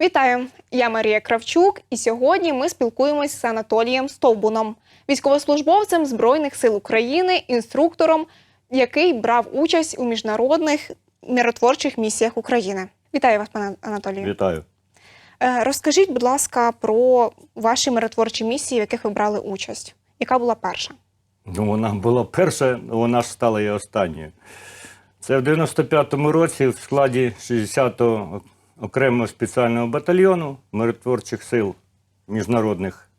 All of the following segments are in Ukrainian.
Вітаю! Я Марія Кравчук, і сьогодні ми спілкуємось з Анатолієм Стовбуном, військовослужбовцем Збройних сил України, інструктором, який брав участь у міжнародних миротворчих місіях України. Вітаю вас, пане Анатолію. Вітаю. Е, Розкажіть, будь ласка, про ваші миротворчі місії, в яких ви брали участь. Яка була перша? Ну, вона була перша, вона ж стала і останньою. Це в 95-му році в складі 60-го окремого спеціального батальйону миротворчих сил міжнародних.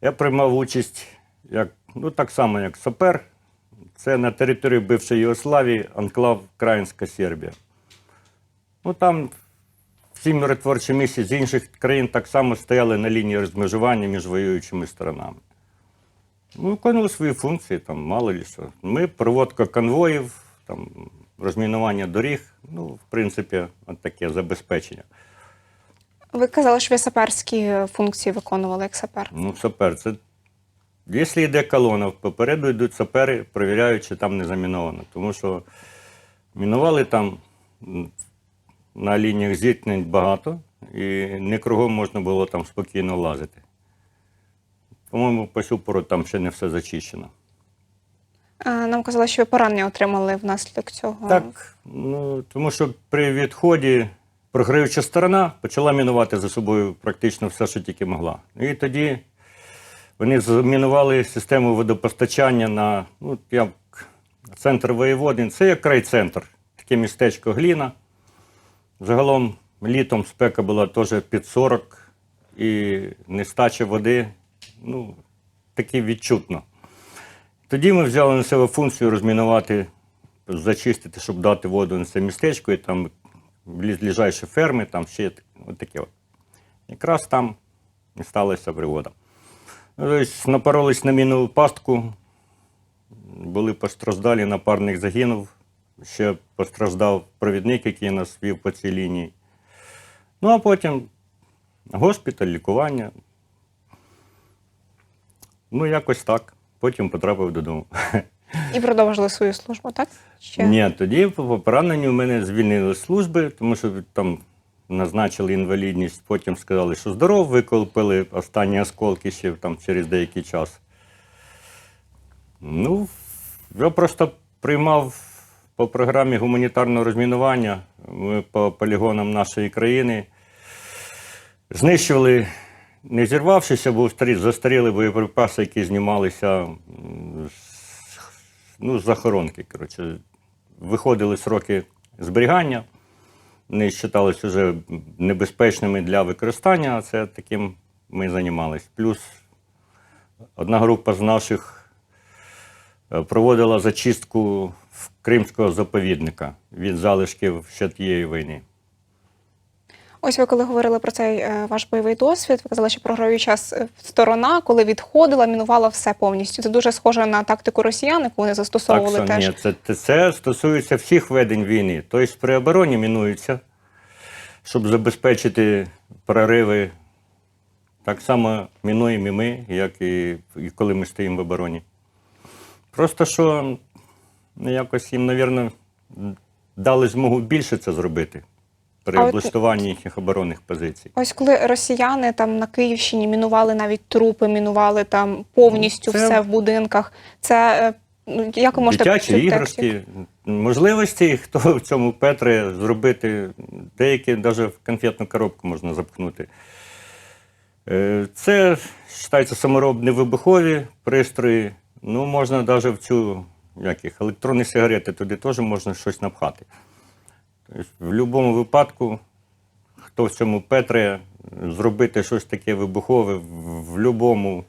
Я приймав участь як, ну, так само, як сапер. Це на території бившої Єгославії, анклав Країнська Сербія. Ну, там всі миротворчі місії з інших країн так само стояли на лінії розмежування між воюючими сторонами. Ну, виконували свої функції, там, мало ли що. Ми проводка конвоїв, там, розмінування доріг, ну, в принципі, от таке забезпечення. Ви казали, що ви саперські функції виконували як сапер. Ну, сапер, це. Якщо йде колона, попереду йдуть сапери, перевіряють, чи там не заміновано. Тому що мінували там на лініях зіткнень багато, і не кругом можна було там спокійно лазити. По-моєму, по сю пору там ще не все зачищено. Е, Нам казали, що ви поранення отримали внаслідок цього. Так, ну тому що при відході програюча сторона почала мінувати за собою практично все, що тільки могла. І тоді вони замінували систему водопостачання на ну, як центр воєводин. Це як крайцентр, таке містечко Гліна. Загалом літом спека була теж під 40 і нестача води, ну, таки відчутно. Тоді ми взяли на себе функцію розмінувати, зачистити, щоб дати воду на це містечко, і там ближайші ферми, там ще таке. От. Якраз там і сталася пригода. Тобто напоролись на мінову пастку, були постраждалі, напарник загинув. Ще постраждав провідник, який нас вів по цій лінії. Ну, а потім госпіталь, лікування. Ну, якось так. Потім потрапив додому. І продовжили свою службу, так? Ще? Ні, тоді по пораненню мене звільнили з служби, тому що там назначили інвалідність, потім сказали, що здоров, виколпили останні осколки ще там через деякий час. Ну, я просто приймав по програмі гуманітарного розмінування ми по полігонам нашої країни. Знищували, не зірвавшися, бо застаріли боєприпаси, які знімалися з, ну, з захоронки. Коротше. Виходили сроки зберігання, вони вважалися вже небезпечними для використання, а це таким ми займалися. Плюс одна група з наших е, проводила зачистку в Кримського заповідника від залишків ще тієї війни. Ось ви коли говорили про цей е, ваш бойовий досвід, ви казали, що програюча с- сторона, коли відходила, мінувала все повністю. Це дуже схоже на тактику росіян, яку вони застосовували так, теж. ні, це, це, це стосується всіх ведень війни. Тобто при обороні мінуються, щоб забезпечити прориви. Так само мінуємо і ми, як і, і коли ми стоїмо в обороні. Просто що якось їм, мабуть, дали змогу більше це зробити при А от- облаштуванні їхніх оборонних позицій. Ось коли росіяни там на Київщині мінували навіть трупи, мінували там повністю Це- все в будинках. Це е, ну, як ви можете Дитячі іграшки, можливості, хто в цьому Петре зробити, деякі навіть в конфетну коробку можна запхнути. Е, Це вважається саморобні вибухові пристрої. Ну, можна навіть в цю як їх, електронні сигарети, туди теж можна щось напхати. В будь-якому випадку, хто в цьому Петре, зробити щось таке вибухове в будь-якому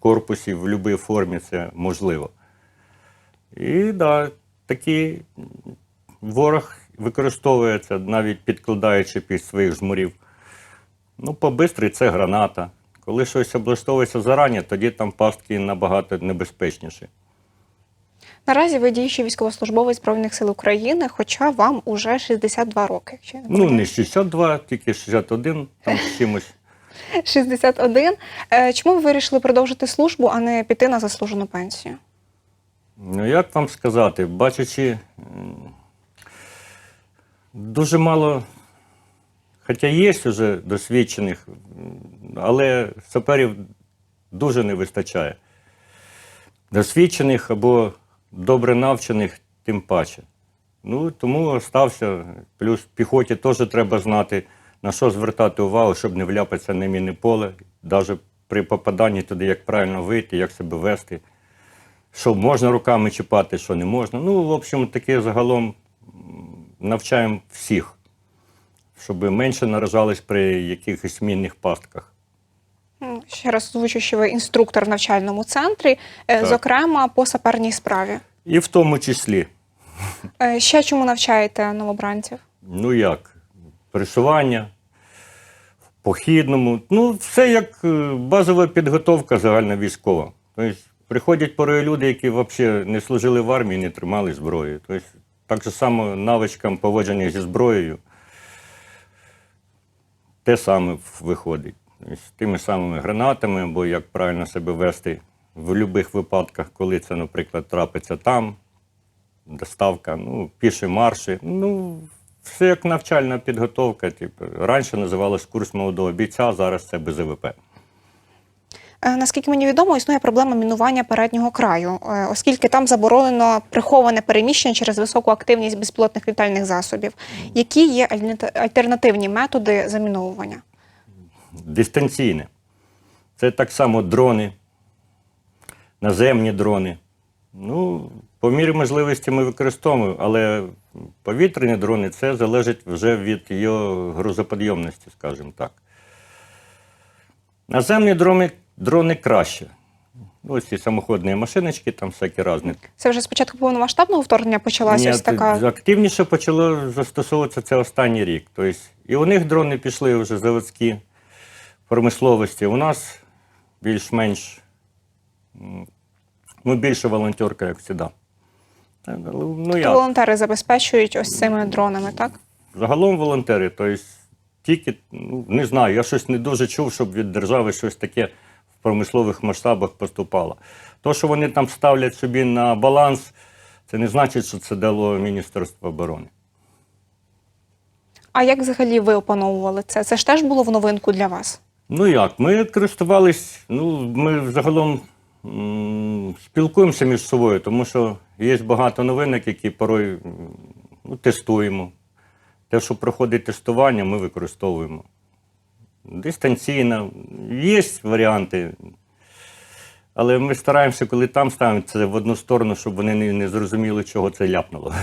корпусі, в будь-якій формі це можливо. І да, такий ворог використовує це, навіть підкладаючи під своїх жмурів. Ну, побистрий це граната. Коли щось облаштовується зарані, тоді там пастки набагато небезпечніші. Наразі ви діючий військовослужбовець Збройних сил України, хоча вам уже 62 роки. Ну, не 62, тільки 61, там з чимось. 61. Е, Чому ви вирішили продовжити службу, а не піти на заслужену пенсію? Ну, як вам сказати, бачачи, дуже мало Хоча є вже досвідчених, але саперів дуже не вистачає. Досвідчених або добре навчених, тим паче. Ну, тому остався. Плюс піхоті теж треба знати, на що звертати увагу, щоб не вляпатися на мінне поле, навіть при попаданні туди, як правильно вийти, як себе вести, що можна руками чіпати, що не можна. Ну, в общем, таке загалом навчаємо всіх, щоб менше наражались при якихось мінних пастках. Ще раз озвучу, що ви інструктор в навчальному центрі, е, Так. зокрема по саперній справі. І в тому числі, Е, Ще чому навчаєте новобранців? ну як, пересування, похідному. Ну, все як е, базова підготовка загальна військова. Тобто приходять порою люди, які взагалі не служили в армії, не тримали зброю. Тобто, так же само навичкам поводження зі зброєю. Те саме виходить. Тобто, тими самими гранатами, або як правильно себе вести в будь-яких випадках, коли це, наприклад, трапиться там, доставка, ну, піші марші. Ну, все як навчальна підготовка. Типу, раніше називалось курс молодого бійця, зараз це БЗВП. Е, Наскільки мені відомо, існує проблема мінування переднього краю, е, оскільки там заборонено приховане переміщення через високу активність безпілотних літальних засобів. Які є альтернативні методи заміновування? Дистанційне. Це так само дрони, наземні дрони. Ну, по мірі можливості ми використовуємо, але повітряні дрони це залежить вже від його грузоподйомності, скажімо так. Наземні дрони, дрони краще. Ну, Ось ці самоходні машиночки, там всякі різні. Це вже спочатку повномасштабного вторгнення почалася ось така. Активніше почало застосовуватися це останній рік. Тобто, і у них дрони пішли вже заводські промисловості. У нас більш-менш ну, більше волонтерка, як завжди. Ну, як? волонтери забезпечують ось цими дронами, так? Загалом волонтери, тобто тільки, ну, не знаю, я щось не дуже чув, щоб від держави щось таке в промислових масштабах поступало. То, що вони там ставлять собі на баланс, це не значить, що це дало Міністерство оборони. А як взагалі ви опановували це? Це ж теж було в новинку для вас? Ну як, ми користувались, ну, ми загалом м, спілкуємося між собою, тому що є багато новинок, які порой ну, тестуємо. Те, що проходить тестування, ми використовуємо. Дистанційно, є варіанти. Але ми стараємося, коли там ставимо це в одну сторону, щоб вони не, не зрозуміли, чого це ляпнуло.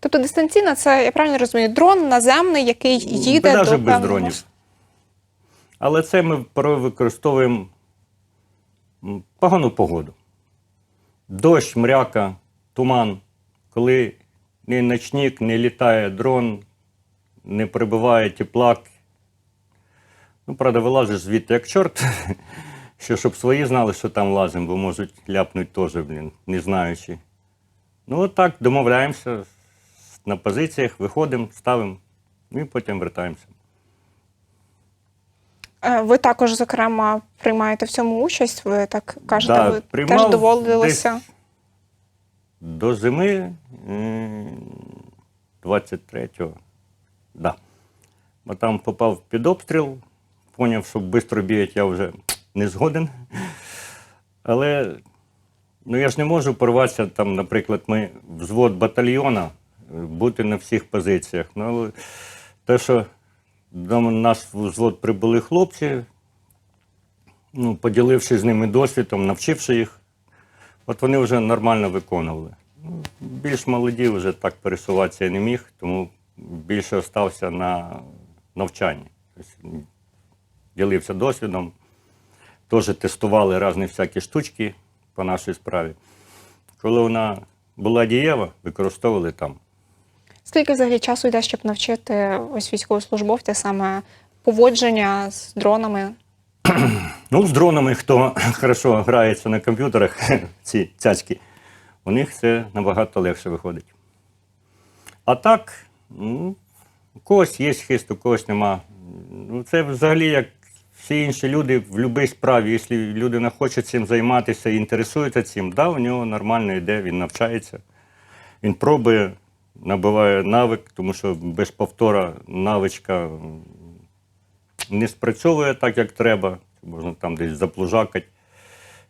Тобто дистанційно це, я правильно розумію, дрон наземний, який їде Навіть до без певного дронів. Але це ми порой використовуємо погану погоду. Дощ, мряка, туман. Коли ні ночник, не літає дрон, не прибиває теплак. Ну, правда, вилазиш звідти як чорт, що щоб свої знали, що там лазимо, бо можуть ляпнути теж, блін, не знаючи. Ну, от так домовляємося на позиціях, виходимо, ставимо, ну і потім вертаємося. Е, Ви також, зокрема, приймаєте в цьому участь. Ви так кажете, Да, ви приймав теж доводилося. До зими 23-го. Да. Бо там попав під обстріл, поняв, що швидко бігати я вже не згоден. Але ну, я ж не можу порватися, там, наприклад, ми взвод батальйона, бути на всіх позиціях. Ну, але те, що до нас взвод прибули хлопці, ну, поділившись з ними досвідом, навчивши їх, от вони вже нормально виконували. Ну, Більш молоді вже так пересуватися я не міг, тому більше остався на навчанні. Тобто, ділився досвідом, теж тестували різні всякі штучки по нашій справі. Коли вона була дієва, використовували там. Скільки взагалі часу йде, щоб навчити ось військовослужбовця саме поводження з дронами? Ну, з дронами, хто хорошо грається на комп'ютерах, ці цяцьки, у них це набагато легше виходить. А так, ну, у когось є хист, у когось нема. Ну, це взагалі як всі інші люди в будь-якій справі. Якщо людина хоче цим займатися і інтересується цим, да, у нього нормально йде, він навчається, він пробує. Набуває навик, тому що без повтора навичка не спрацьовує так, як треба. Можна там десь заплужакати.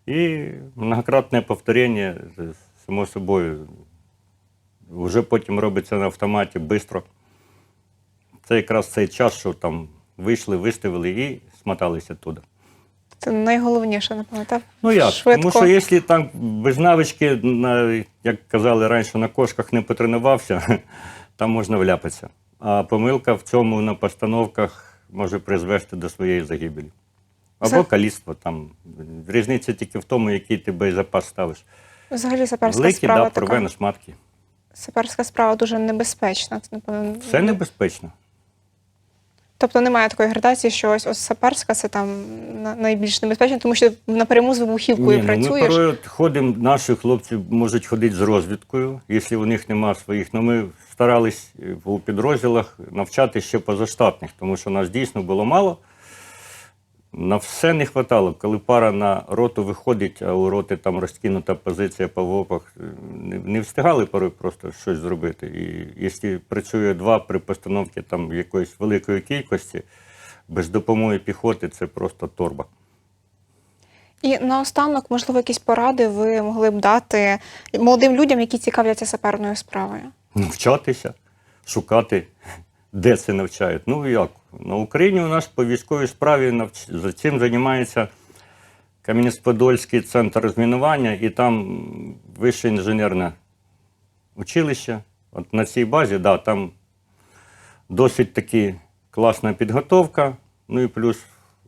І многократне повторення, само собою, вже потім робиться на автоматі швидко. Це якраз цей час, що там вийшли, виставили і смоталися туди. Це найголовніше, напевно, так? Ну як? Швидко. Тому що якщо там без навички, на, як казали раніше, на кошках не потренувався, там можна вляпатися. А помилка в цьому на постановках може призвести до своєї загибелі. Або Це- каліцтва там. Різниця тільки в тому, який ти боєзапас ставиш. Взагалі саперська Великий, справа да, така. порве на шматки. Саперська справа дуже небезпечна. Це, напевно, Все небезпечно. Тобто немає такої градації, що ось, ось саперська це там на- найбільш небезпечно, тому що напряму з вибухівкою Ні, працюєш. ми ходимо, наші хлопці можуть ходити з розвідкою, якщо у них немає своїх. Ну ми старались е, у підрозділах навчати ще позаштатних, тому що нас дійсно було мало. На все не вистачало. Коли пара на роту виходить, а у роти там розкинута позиція по вопах, е, не, встигали порой просто щось зробити. І якщо працює два при постановці там якоїсь великої кількості, без допомоги піхоти це просто торба. І наостанок, можливо, якісь поради ви могли б дати молодим людям, які цікавляться саперною справою. навчатися, шукати, де це навчають. Ну як? На Україні у нас по військовій справі навч... цим займається Кам'янець-Подольський центр розмінування і там вище інженерне училище. От на цій базі, да, там досить таки класна підготовка. Ну і плюс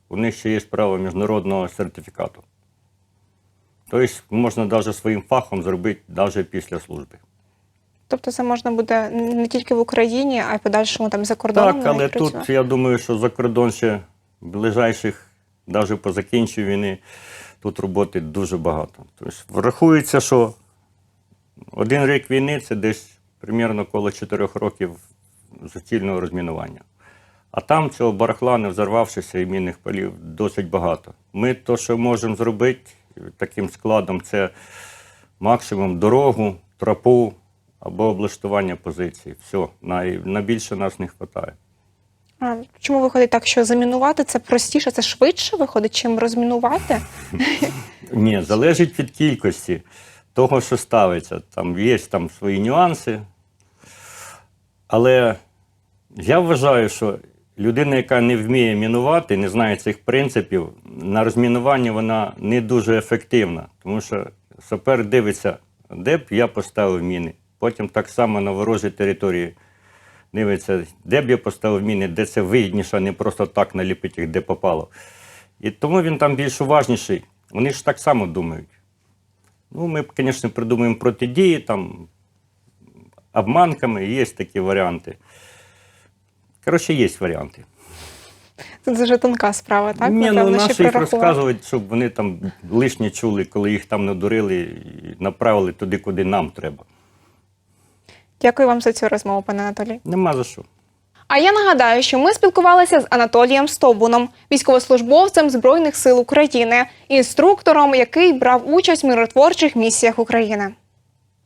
у них ще є право міжнародного сертифікату. Тобто можна навіть своїм фахом зробити навіть після служби. Тобто це можна буде не тільки в Україні, а й подальшому там за кордоном. Так, але тут я думаю, що за кордон ще ближайших, навіть по закінченню війни, тут роботи дуже багато. Тобто врахується, що один рік війни це десь примерно коло 4 років суцільного розмінування. А там цього барахла, не взорвавшися і мінних полів, досить багато. Ми то, що можемо зробити таким складом, це максимум дорогу, тропу або облаштування позицій. Все, на, на більше нас не вистачає. А чому виходить так, що замінувати це простіше, це швидше виходить, чим розмінувати? Ні, залежить від кількості того, що ставиться. Там є там свої нюанси. Але я вважаю, що людина, яка не вміє мінувати, не знає цих принципів, на розмінуванні вона не дуже ефективна. Тому що сапер дивиться, де б я поставив міни. Потім так само на ворожій території дивиться, де б я поставив міни, де це вигідніше, а не просто так наліпити їх, де попало. І тому він там більш уважніший. Вони ж так само думають. Ну, ми, звісно, придумуємо протидії, там, обманками, є такі варіанти. Коротше, є варіанти. Це дуже тонка справа, так? Ні, ну наші їх розказують, щоб вони там лишнє чули, коли їх там надурили і направили туди, куди нам треба. Дякую вам за цю розмову, пане Анатолій. Нема за що. А я нагадаю, що ми спілкувалися з Анатолієм Стобуном, військовослужбовцем Збройних сил України, інструктором, який брав участь в миротворчих місіях України.